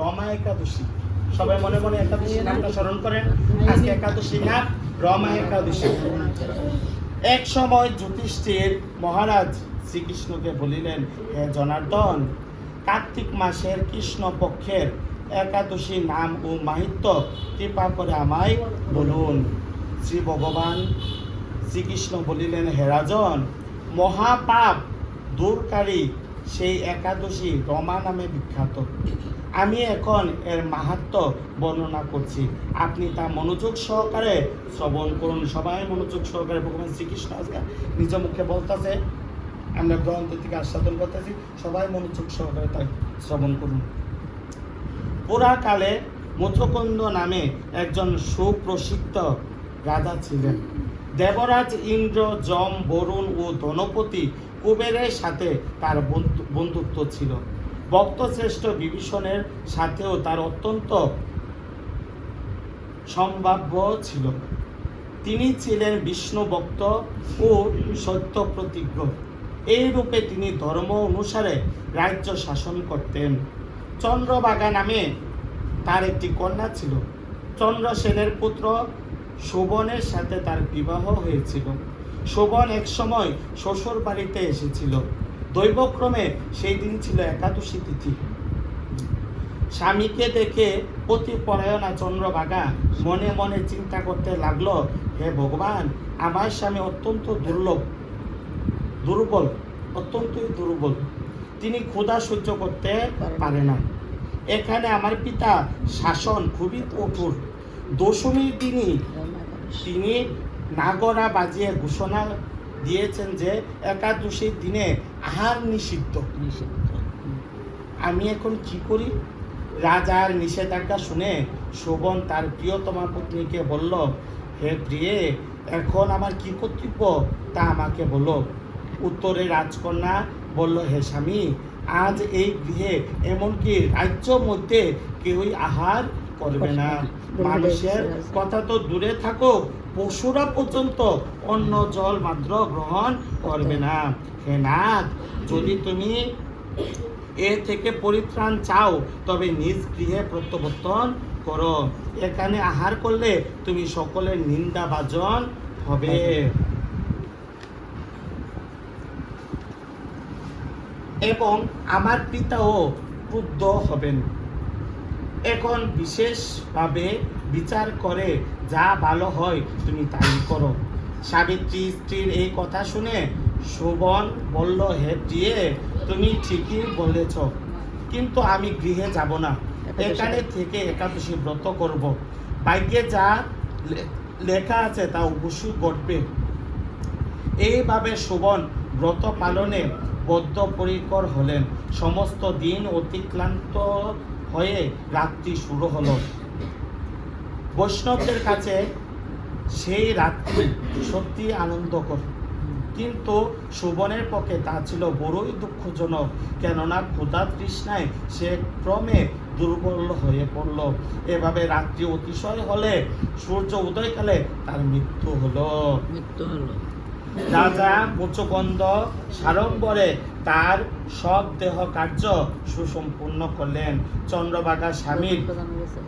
রমা একাদশী সবাই মনে মনে একাদশী নামটা স্মরণ করেন। আজকে একাদশী নাম রমা একাদশী এক সময় যুধিষ্ঠির মহারাজ শ্রীকৃষ্ণকে বলিলেন, হে জনার্দন, কার্তিক মাসের কৃষ্ণ পক্ষের একাদশী নাম ও মাহিত্য কৃপা করে আমায় বলুন। শ্রী ভগবান শ্রীকৃষ্ণ বলিলেন, হে রাজন, মহাপাপ দূরকারী সেই একাদশী রমা নামে বিখ্যাত। আমি এখন এর মাহাত্ম বর্ণনা করছি আপনি তা মনোযোগ সহকারে শ্রবণ করুন সবাই মনোযোগ সহকারে ভগবান শ্রীকৃষ্ণ আজকে নিজ মুখে বলতেছে আমরা গ্রন্থ থেকে আস্বাদন করতেছি। সবাই মনোযোগ সহকারে তা শ্রবণ করুন। পুরাকালে মথকন্দ নামে একজন সুপ্রসিদ্ধ রাজা ছিলেন। দেবরাজ ইন্দ্র, যম, বরুণ ও ধনপতি কুবেরের সাথে তার বন্ধু- বন্ধুত্ব ছিল। ভক্তশ্রেষ্ঠ বিভীষণের সাথেও তার অত্যন্ত সম্ভাব্য ছিল। তিনি ছিলেন বিষ্ণু ভক্ত ও সত্য প্রতিজ্ঞ। এই রূপে তিনি ধর্ম অনুসারে রাজ্য শাসন করতেন। চন্দ্রবাগা নামে তার একটি কন্যা ছিল। চন্দ্রসেনের পুত্র শোভনের সাথে তার বিবাহ হয়েছিল। শোভন এক সময় শ্বশুর বাড়িতে এসেছিল। দৈবক্রমে সেই দিন ছিল একাদশী তিথি। স্বামীকে দেখে পতিপরায়ণা চন্দ্রবাগা মনে মনে চিন্তা করতে লাগল, হে ভগবান, আমার স্বামী অত্যন্ত দুর্লভ, দুর্বল, অত্যন্তই দুর্বল। তিনি ক্ষুধা সহ্য করতে পারে না। এখানে আমার পিতা শাসন খুবই কঠোর। দশমীর দিনই তিনি নাগরা বাজিয়ে ঘোষণা দিয়েছেন যে একাদশীর দিনে আহার নিষিদ্ধ। আমি এখন কি করি? রাজার নিষেধাজ্ঞা শুনে শোভন তার প্রিয়তমা পত্নীকে বলল হে প্রিয়ে এখন আমার কি কর্তব্য? তা আমাকে বলো উত্তরে রাজকন্যা বলল হে স্বামী আজ এই গৃহে এমনকি রাজ্য মধ্যে কেউই আহার করবে না। মানুষের কথা তো দূরে থাকো পশুরা পর্যন্ত অন্য জল, মাত্র গ্রহণ করবে না। হে নাথ, যদি তুমি এ থেকে পরিত্রাণ চাও, তবে নিজ গৃহে প্রত্যাবর্তন করো। এখানে আহার করলে তুমি সকলের নিন্দা বাজন হবে। এবং আমার পিতাও ক্রুদ্ধ হবেন। এখন বিশেষভাবে বিচার করে যা ভালো হয় তুমি তাই করো। সাবিত্রী স্ত্রীর এই কথা শুনে শোভন বলল হে প্রিয়ে তুমি ঠিকই বলেছ কিন্তু আমি গৃহে যাব না। এখানে থেকে একাদশী ব্রত করব। ভাগ্যে যা লেখা আছে তা অবশ্যই ঘটবে। এইভাবে শোভন ব্রত পালনে বদ্ধপরিকর হলেন। সমস্ত দিন অতিক্লান্ত হয়ে রাত্রি শুরু হলো। বৈষ্ণবদের কাছে সেই রাত্রি সত্যি আনন্দকর কিন্তু শোভনের পক্ষে তা ছিল বড়ই দুঃখজনক। কেননা ক্ষুধা তৃষ্ণায় সে ক্রমে দুর্বল হয়ে পড়ল। এভাবে রাত্রি অতিশয় হলে সূর্য উদয়কালে তার মৃত্যু হলো। মৃত্যু হলো। রাজা মুচকন্দ সারম্বরে তার সব দেহ কার্য সুসম্পূর্ণ করলেন। চন্দ্রবাগা স্বামীর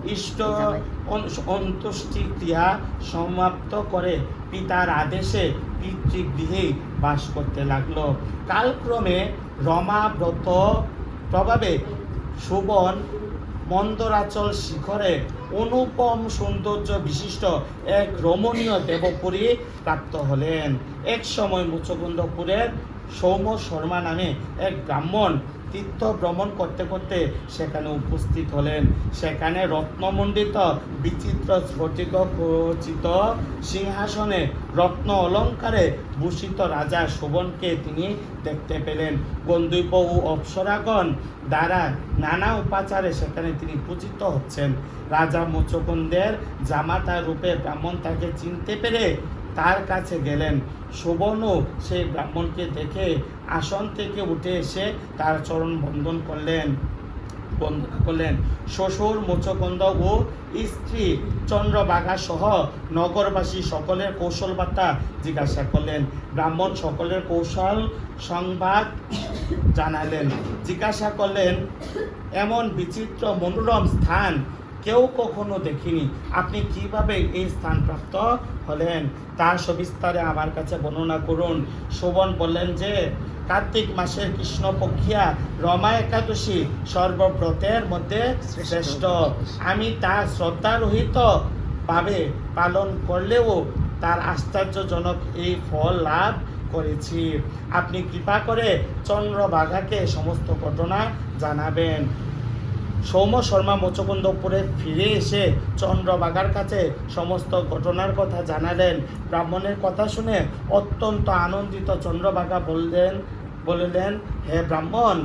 ইষ্ট অন- অন্ত্যেষ্টি ক্রিয়া সমাপ্ত করে পিতার আদেশে পিতৃগৃহে বাস করতে লাগল। কালক্রমে রমা ব্রত প্রভাবে সুবন মন্দরাচল শিখরে অনুপম সৌন্দর্য বিশিষ্ট এক রমণীয় দেবপুরী প্রাপ্ত হলেন। এক সময় মুচকুন্দপুরের সৌম্য শর্মা নামে এক ব্রাহ্মণ তীর্থ ভ্রমণ করতে করতে সেখানে উপস্থিত হলেন। সেখানে রত্নমণ্ডিত বিচিত্র স্ফটিক খচিত সিংহাসনে রত্ন অলঙ্কারে ভূষিত রাজা শোভনকে তিনি দেখতে পেলেন। গন্ধৈব ও অপ্সরাগণ দ্বারা নানা উপাচারে সেখানে তিনি পূজিত হচ্ছেন। রাজা মুচকুন্দের জামাতা রূপে ব্রাহ্মণ তাকে চিনতে পেরে তার কাছে গেলেন। শোভনও সেই ব্রাহ্মণকে দেখে আসন থেকে উঠে এসে তার চরণ বন্ধন করলেন। বন্দনা করলেন। শ্বশুর মোচকন্দ ও স্ত্রী চন্দ্রবাগা সহ নগরবাসী সকলের কৌশল বার্তা জিজ্ঞাসা করলেন। ব্রাহ্মণ সকলের কৌশল সংবাদ জানালেন। জিজ্ঞাসা করলেন, এমন বিচিত্র মনোরম স্থান কেউ কখনো দেখিনি। আপনি কীভাবে এই স্থান প্রাপ্ত হলেন? তার সবিস্তারে আমার কাছে বর্ণনা করুন। শোভন বললেন যে, কার্তিক মাসের কৃষ্ণপক্ষিয়া রমা একাদশী সর্বব্রতের মধ্যে শ্রেষ্ঠ। আমি তা শ্রদ্ধারহিত ভাবে পালন করলেও তার আশ্চর্যজনক এই ফল লাভ করেছি। আপনি কৃপা করে চন্দ্রবাঘাকে সমস্ত ঘটনা জানাবেন। সৌম্য শর্মা মোচকুন্দপুরে ফিরে এসে চন্দ্রবাগার কাছে সমস্ত ঘটনার কথা জানালেন। ব্রাহ্মণের কথা শুনে অত্যন্ত আনন্দিত চন্দ্রবাগা বললেন বললেন, হে ব্রাহ্মণ,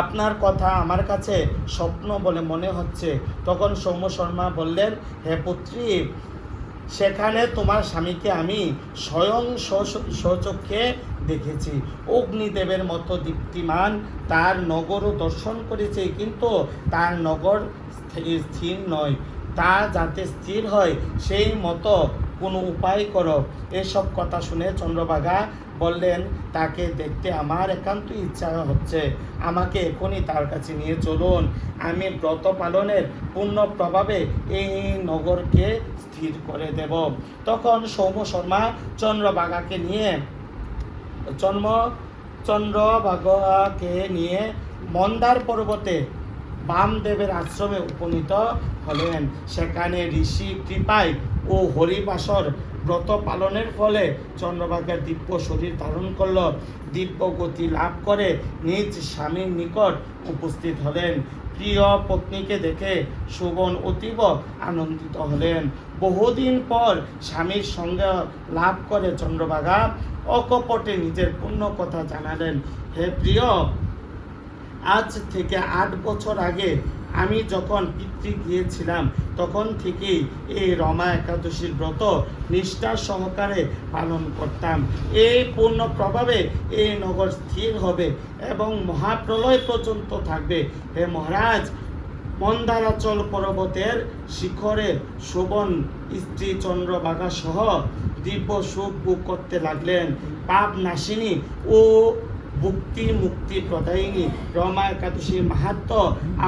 আপনার কথা আমার কাছে স্বপ্ন বলে মনে হচ্ছে। তখন সৌম্য শর্মা বললেন, হে পুত্রী সেখানে তোমার স্বামীকে আমি স্বয়ং স্ব- স্বচক্ষে দেখেছি। অগ্নিদেবের মতো দীপ্তিমান তার নগরও দর্শন করেছি, কিন্তু তার নগর স্থি- স্থির নয়। তা যাতে স্থির হয়, সেই মতো কোনো উপায় করো। এসব কথা শুনে চন্দ্রবাগা বললেন, তাকে দেখতে আমার একান্ত ইচ্ছা হচ্ছে। আমাকে এখনই তার কাছে নিয়ে চলুন। আমি ব্রত পালনের পূর্ণ প্রভাবে এই নগরকে স্থির করে দেব। তখন সৌম্য শর্মা চন্দ্রবাগাকে নিয়ে জন্ম চন্দ্রবাগাকে নিয়ে মন্দার পর্বতে বামদেবের আশ্রমে উপনীত হলেন। সেখানে ঋষি কৃপায় ও হরিবাসর ব্রত পালনের ফলে চন্দ্রভাগের দিব্য শরীর ধারণ করল। দিব্য গতি লাভ করে নিজ স্বামীর নিকট উপস্থিত হলেন। প্রিয় পত্নীকে দেখে সুবন অতীব আনন্দিত হলেন। বহুদিন পর স্বামীর সঙ্গে লাভ করে চন্দ্রভাগা অকপটে নিজের পূর্ণ কথা জানালেন। হে প্রিয় আজ থেকে আট বছর আগে আমি যখন পিতৃ গিয়েছিলাম, তখন থেকেই এই রমা একাদশীর ব্রত নিষ্ঠার সহকারে পালন করতাম। এই পূর্ণ প্রভাবে এই নগর স্থির হবে এবং মহাপ্রলয় পর্যন্ত থাকবে। হে মহারাজ, মন্দারাচল পর্বতের শিখরে শোভন, স্ত্রী চন্দ্রবাগা সহ দিব্য সুখ ভোগ করতে লাগলেন। পাপ নাশিনী ও মুক্তি মুক্তি প্রদায়িনী রমা একাদশীর মাহাত্ম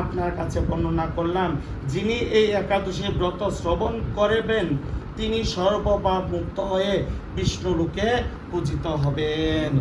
আপনার কাছে বর্ণনা করলাম। যিনি এই একাদশী ব্রত শ্রবণ করবেন, তিনি সর্বপাপ মুক্ত হয়ে বিষ্ণুরূপে পূজিত হবেন।